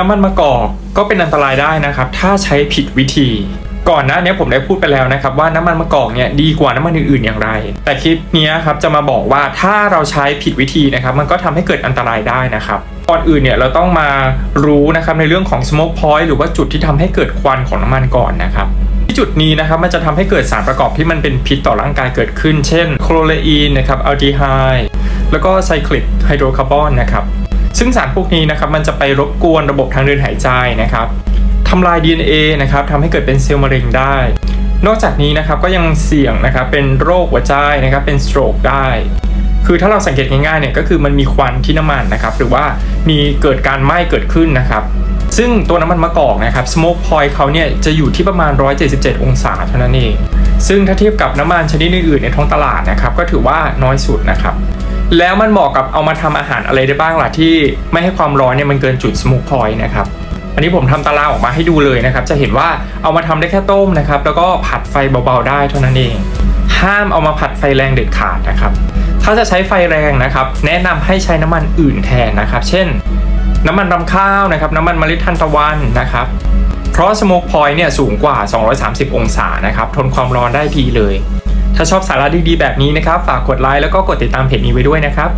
น้ำมันมะกอกก็เป็นอันตรายได้นะครับ ถ้าใช้ผิดวิธี ก่อนหน้านี้ผมได้พูดไปแล้วนะครับ ว่าน้ำมันมะกอกเนี่ยดีกว่าน้ำมันอื่นๆอย่างไร แต่คลิปนี้ครับจะมาบอกว่าถ้าเราใช้ผิดวิธีนะครับ มันก็ทำให้เกิดอันตรายได้นะครับก่อนอื่นเนี่ยเราต้องมารู้นะครับในเรื่องของ smoke point หรือว่าจุดที่ทำให้เกิดควันของน้ำมันก่อนนะครับที่จุดนี้นะครับมันจะทำให้เกิดสารประกอบที่มันเป็นพิษต่อร่างกายเกิดขึ้น เช่นโคลเลอีนนะครับอัลดีไฮด์แล้วก็ไซคลิกไฮโดรคาร์บอนนะครับ ซึ่งสารพวกนี้นะครับมันจะไปรบกวนระบบทางเดินหายใจนะครับทำลาย DNA นะครับทำให้เกิดเป็นเซลล์มะเร็งได้ นอกจากนี้นะครับก็ยังเสี่ยงนะครับเป็นโรคหัวใจนะครับเป็นสโตรกได้ คือถ้าเราสังเกตง่ายๆเนี่ยก็คือมันมีควันที่น้ำมันนะครับหรือว่ามีเกิดการไหม้เกิดขึ้นนะครับซึ่งตัวน้ำมันมะกอกนะครับ smoke point เขาเนี่ยจะอยู่ที่ประมาณ 177 องศาเท่านั้นเอง ซึ่งถ้าเทียบกับน้ำมันชนิดอื่นๆในท้องตลาดนะครับก็ถือว่าน้อยสุดนะครับ แล้วมันเหมาะกับเอามาทำอาหารอะไรได้บ้างล่ะที่ไม่ให้ความร้อนเนี่ยมันเกินจุด smoke point นะครับอันนี้ผมทำตารางออกมาให้ดูเลยนะครับ จะเห็นว่าเอามาทำได้แค่ต้มนะครับ แล้วก็ผัดไฟเบาๆได้เท่านั้นเอง ห้ามเอามาผัดไฟแรงเด็ดขาดนะครับ ถ้าจะใช้ไฟแรงนะครับ แนะนำให้ใช้น้ำมันอื่นแทนนะครับ เช่น น้ำมันรำข้าวนะครับ น้ำมันมะลิทานตะวันนะครับ เพราะสโมกพอยต์เนี่ยสูงกว่า 230 องศานะครับ ทนความร้อนได้ดีเลย ถ้าชอบสาระดีๆแบบนี้นะครับ ฝากกดไลค์แล้วก็กดติดตามเพจนี้ไว้ด้วยนะครับ